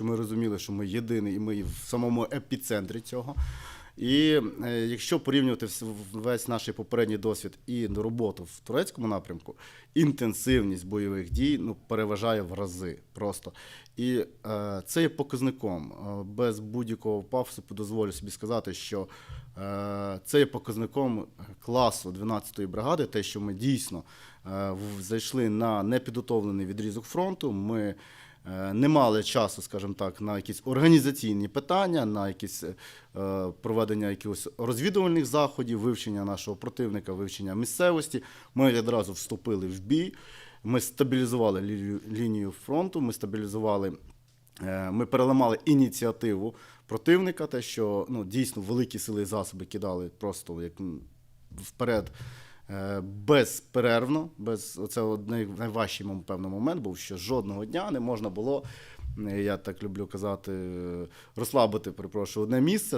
Ми розуміли, що ми єдиний, і ми в самому епіцентрі цього. І е, якщо порівнювати весь наш попередній досвід і роботу в турецькому напрямку, інтенсивність бойових дій ну, переважає в рази просто. І е, це є показником. Е, без будь-якого пафосу дозволю собі сказати, що е, це є показником класу 12-ї бригади, те, що ми дійсно е, зайшли на непідготовлений відрізок фронту. Ми не мали часу, скажімо так, на якісь організаційні питання, на якісь е, проведення якихось розвідувальних заходів, вивчення нашого противника, вивчення місцевості. Ми відразу вступили в бій. Ми стабілізували лінію фронту, ми стабілізували, е, ми переламали ініціативу противника, те, що ну, дійсно великі сили і засоби кидали просто як вперед. Е, Безперервно, без оце одне найважчий певний момент був, що жодного дня не можна було, е, я так люблю казати, е, розслабити, перепрошую, одне місце.